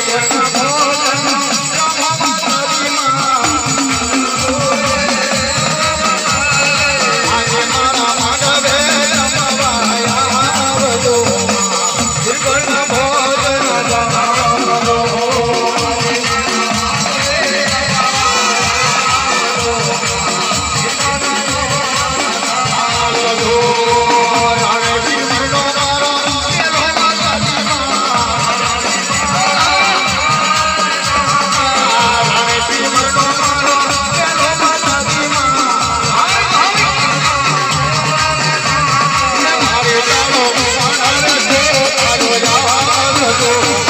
Jagat amor.